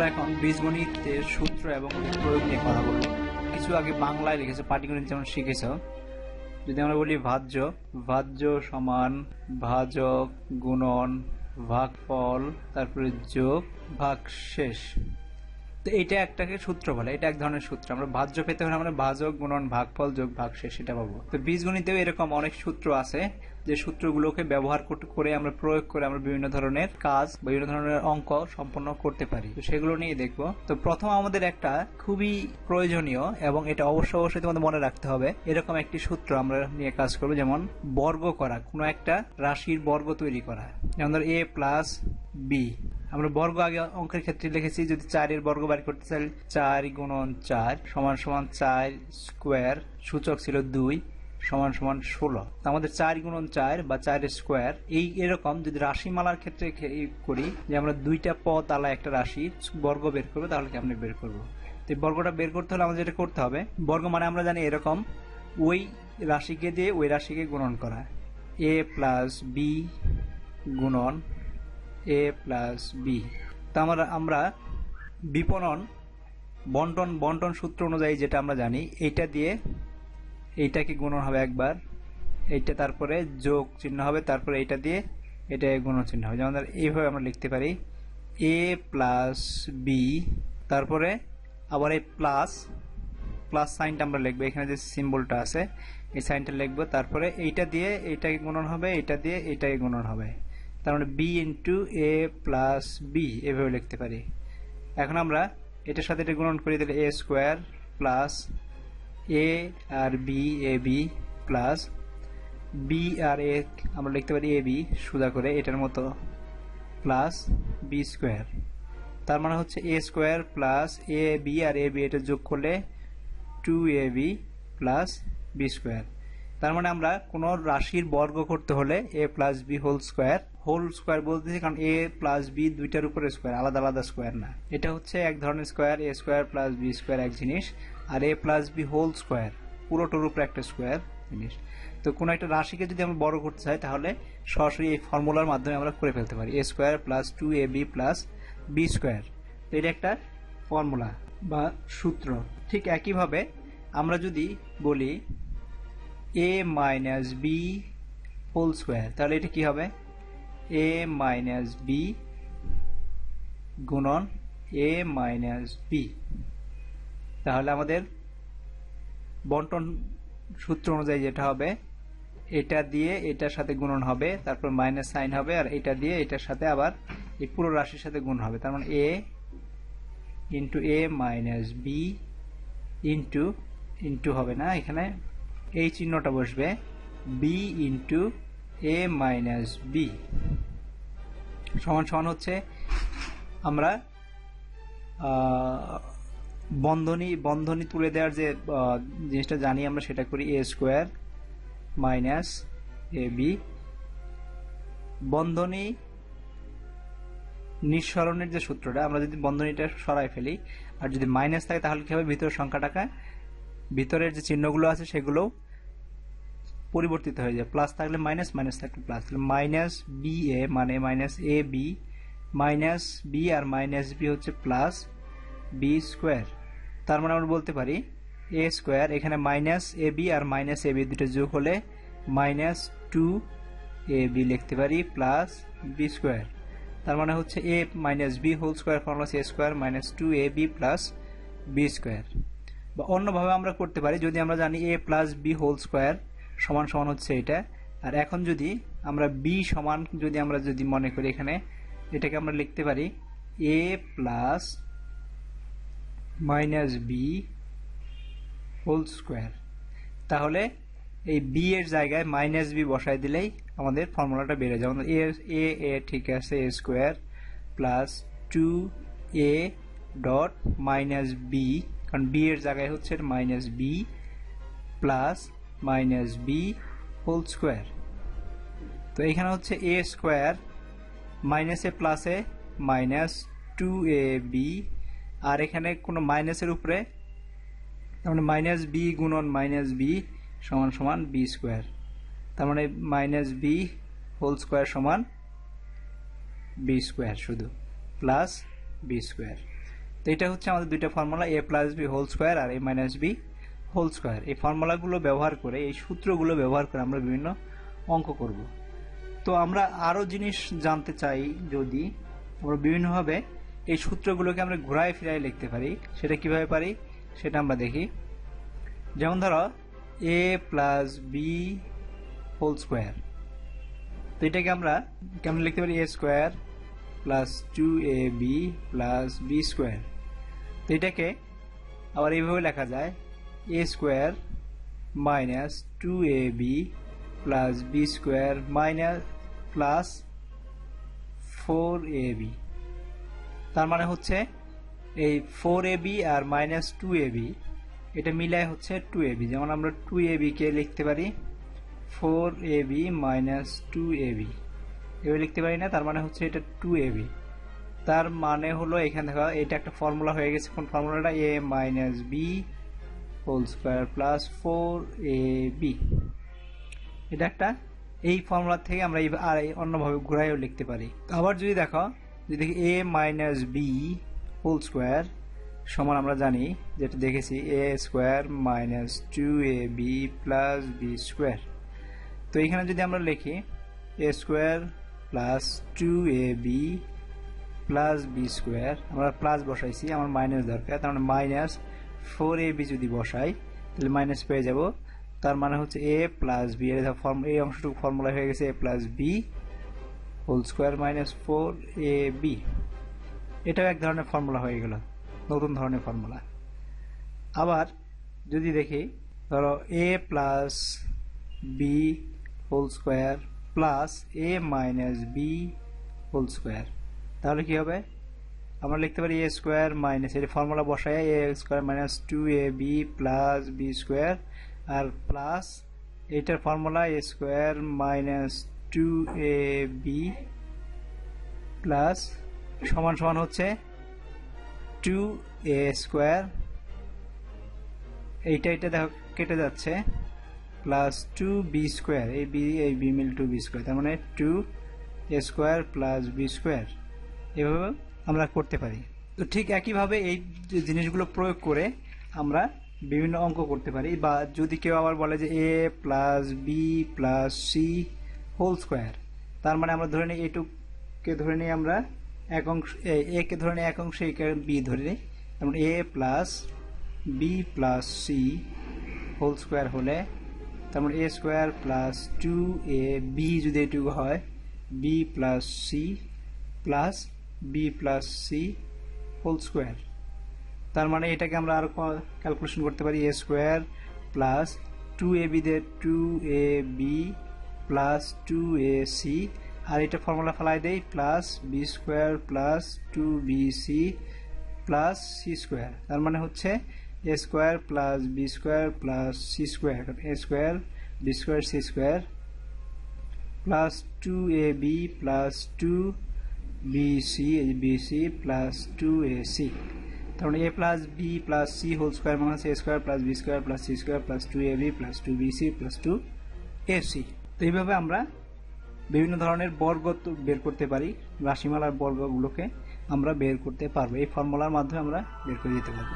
আমরা এখন বীজগণিতের সূত্র এবং প্রয়োগ নিয়ে কথা বলব। কিছু আগে বাংলায় লিখেছে পাটিগণিত যেমন শিখেছ। যদি আমরা বলি ভাজ্য ভাজ্য সমান ভাজক গুণন ভাগফল, তারপরে যোগ ভাগ শেষ তো এটা একটাকে সূত্র বলে, এটা এক ধরনের সূত্র। আমরা ভাজ্য পেতে হলে আমরা ভাজক গুণন ভাগফল যোগ ভাগশেষ সেটা পাবো। তো বীজগণিতেও এরকম অনেক সূত্র আছে যে সূত্রগুলোকে ব্যবহার করে আমরা প্রয়োগ করে আমরা বিভিন্ন ধরনের কাজ বিভিন্ন ধরনের অঙ্ক সম্পন্ন করতে পারি। তো সেগুলো নিয়ে দেখব। তো প্রথম আমাদের একটা খুবই প্রয়োজনীয় এবং এটা অবশ্য অবশ্যই তোমাদের মনে রাখতে হবে, এরকম একটি সূত্র আমরা নিয়ে কাজ করব, যেমন বর্গ করা। কোনো একটা রাশির বর্গ তৈরি করা। যেমন ধর এ প্লাস বি আমরা বর্গ আগে অঙ্কের ক্ষেত্রে লিখেছি, যদি চারের বর্গ বাড়ি করতে চাই, চার গুণন চার সমান সমান চার স্কোয়ার, সূচক ছিল দুই সমান সমান ষোলো। আমাদের চার গুণন চার বা চারের স্কোয়ার, এই এরকম যদি রাশিমালার ক্ষেত্রে করি যে আমরা দুইটা পদ আলা একটা রাশি বর্গ বের করব, তাহলে কি আমরা বের করব? তো বর্গটা বের করতে হলে আমাদের যেটা করতে হবে। বর্গ মানে আমরা জানি এরকম, ওই রাশিকে দিয়ে ওই রাশিকে গুণন করা। এ প্লাস বি গুণন এ প্লাস বি তা আমরা আমরা বিপণন, বন্টন বন্টন সূত্র অনুযায়ী যেটা আমরা জানি, এইটা দিয়ে এইটাকে গুণন হবে একবার, এইটা তারপরে যোগ চিহ্ন হবে, তারপরে এইটা দিয়ে এটা গুণন চিহ্ন হবে। যেমন এইভাবে আমরা লিখতে পারি এ প্লাস বি তারপরে আবার এই প্লাস প্লাস সাইনটা আমরা লিখব। এখানে যে সিম্বলটা আছে, এই সাইনটা লিখব, তারপরে এইটা দিয়ে এইটাকে গুণন হবে, এইটা দিয়ে এইটাকে গুণন হবে। তার মানে B into A plus B এভাবে লিখতে পারি। এখন আমরা এটার সাথে এটা গুণন করে দিলে A square plus A R B A B plus B R A আমরা লিখতে পারি এ বি সুদা করে এটার মতো প্লাস বি স্কোয়ার তার মানে হচ্ছে A square plus A B R A B এটা যোগ করলে two A B plus B square তার মানে আমরা কোনো রাশির বর্গ করতে হলে A plus B whole square whole square বলতেছি কারণ এ প্লাস বি দুইটার উপরে স্কোয়ার আলাদা আলাদা স্কোয়ার না। এটা হচ্ছে এক ধরনের square A square plus B square এক জিনিস, আর A plus B whole square পুরোটার উপরে একটা স্কোয়ার জিনিস। তো কোনো একটা রাশিকে যদি আমরা বড় করতে চাই, তাহলে সরাসরি এই ফর্মুলার মাধ্যমে আমরা করে ফেলতে পারি A square plus two A B plus B square তো এটা একটা ফর্মুলা বা সূত্র। ঠিক একইভাবে আমরা যদি বলি A minus B whole square তাহলে এটা কি হবে? এ মাইনাস বি গুণন এ মাইনাস বি তাহলে আমাদের বন্টন সূত্র অনুযায়ী যেটা হবে, এটা দিয়ে এটার সাথে গুণন হবে, তারপর মাইনাস সাইন হবে, আর এটা দিয়ে এটার সাথে আবার এই পুরো রাশির সাথে গুণ হবে। তার মানে A into A minus B into into হবে না এখানে এই চিহ্নটা বসবে B into A minus B সমান সমান হচ্ছে আমরা বন্ধনী বন্ধনী তুলে দেওয়ার যে জিনিসটা জানি আমরা সেটা করি A square minus A B বন্ধনী নিঃসরণের যে সূত্রটা, আমরা যদি বন্ধনীটা সরাই ফেলি, আর যদি মাইনাস থাকে তাহলে কি হবে? ভিতরের সংখ্যাটাকে ভিতরের যে চিহ্নগুলো আছে সেগুলো পরিবর্তিত হয়ে যায়। প্লাস থাকলে মাইনাস মাইনাস থাকলে প্লাস তাহলে মাইনাস বি এ মানে minus A B minus B R minus B হচ্ছে প্লাস বি স্কোয়ার তার মানে আমরা বলতে পারি এ স্কোয়ার এখানে মাইনাস এ বি আর মাইনাস এ বি দুটো যোগ হলে মাইনাস টু এ বি লিখতে পারি প্লাস বি স্কোয়ার তার মানে হচ্ছে A minus B whole square formula A square minus two A B plus B square বা অন্যভাবে আমরা করতে পারি, যদি আমরা জানি A plus B whole square সমান সমান হচ্ছে এটা, আর এখন যদি আমরা বি সমান যদি আমরা যদি মনে করি এখানে, এটাকে আমরা লিখতে পারি A plus minus B whole square তাহলে এই বি এর জায়গায় মাইনাস বি বসাই দিলেই আমাদের ফর্মুলাটা বেড়ে যায়। আমাদের এ এ এ ঠিক আছে A square plus two A dot minus B কারণ বি এর জায়গায় হচ্ছে minus B plus minus B whole square তো এখানে হচ্ছে এ স্কোয়ার মাইনাসে প্লাসে মাইনাস টু এ বি আর এখানে কোনো মাইনাসের উপরে তার মানে মাইনাস বি গুণন মাইনাস বি সমান সমান বি স্কোয়ার তার মানে মাইনাস বি হোল স্কোয়ার সমান বি স্কোয়ার শুধু প্লাস বি স্কোয়ার তো এটা হচ্ছে আমাদের দুইটা formula A plus B whole square R A minus B whole square এই ফর্মুলাগুলো ব্যবহার করে, এই সূত্রগুলো ব্যবহার করে আমরা বিভিন্ন অঙ্ক করব। তো আমরা আরও জিনিস জানতে চাই যদি আমরা বিভিন্নভাবে এই সূত্রগুলোকে আমরা ঘুরায় ফিরায় লিখতে পারি, সেটা কীভাবে পারি সেটা আমরা দেখি। যেমন ধরো A plus B whole square তো এটাকে আমরা কেমন লিখতে পারি? A square plus two A B plus B square এটাকে আবার এইভাবে লেখা যায় A square minus two A B plus B square minus plus four A B তার মানে হচ্ছে এই ফোর এ বি আর মাইনাস টু এ বি এটা মিলায় হচ্ছে টু এ বি যেমন আমরা টু এ কে লিখতে পারি four A B minus two A B এভাবে লিখতে পারি না, তার মানে হচ্ছে এটা টু এ বি তার মানে হলো এখানে দেখো, এটা একটা ফর্মুলা হয়ে গেছে। কোন ফর্মুলাটা A minus B whole square plus four A B এটা একটা, এই ফর্মুলা থেকে আমরা এই- আর অন্যভাবে ঘুরাইও লিখতে পারি। আবার যদি দেখো, যদি দেখি A minus B whole square সমান আমরা জানি, যেটা দেখেছি A square minus two A B plus B square তো এখানে যদি আমরা লিখি A square plus two A B plus B square আমরা প্লাস বসাইছি, আমার মাইনাস দরকার, তার মানে মাইনাস ফোর এ বি যদি বসাই, তাহলে মাইনাস পেয়ে যাব। তার মানে হচ্ছে এ প্লাস বি এর ফর্ম এই অংশটুকু ফর্মুলা হয়ে গেছে A plus B whole square minus four A B এটাও এক ধরনের ফর্মুলা হয়ে গেল, নতুন ধরনের ফর্মুলা আবার যদি দেখি, ধরো A plus B whole square plus A minus B whole square তাহলে কি হবে? আমরা লিখতে পারি এ স্কোয়ার মাইনাস এর ফর্মুলা বসায় A square minus two A B plus B square R plus এটার formula A square minus two A B plus সমান সমান হচ্ছে টু এ স্কোয়ার এইটা এটা দেখো কেটে যাচ্ছে প্লাস টু বি স্কোয়ার এই বি এই বি মিল টু বি স্কোয়ার তার মানে two A square plus B square এভাবে আমরা করতে পারি। তো ঠিক একইভাবে এই জিনিসগুলো প্রয়োগ করে আমরা বিভিন্ন অঙ্ক করতে পারি বা যদি কেউ আবার বলে যে A plus B plus C whole square, তার মানে আমরা ধরে নিই এটুককে ধরে নিই আমরা এক অংশ, এ কে ধরে নিই এক অংশ, একে বি ধরে নিই। যেমন A plus B plus C whole square হলে তারপর A square plus two A B যদি এটুকু হয়, B plus C plus B plus C whole square তার মানে এটাকে আমরা আরও ক্যালকুলেশন করতে পারি A square plus two A B there two A B plus two A C আর এটা ফর্মুলা ফেলাই দেই plus B square plus two B C plus C square তার মানে হচ্ছে A square plus B square plus C square A square B square C square plus two A B plus two B C B C plus two A C মানে A plus B plus C whole square মানে হচ্ছে A square plus B square plus C square plus two A B plus two B C plus two A C তো এইভাবে আমরা বিভিন্ন ধরনের বর্গ বের করতে পারি, রাশিমালার বর্গগুলোকে আমরা বের করতে পারব। এই ফর্মুলার মাধ্যমে আমরা বের করে দিতে পারব।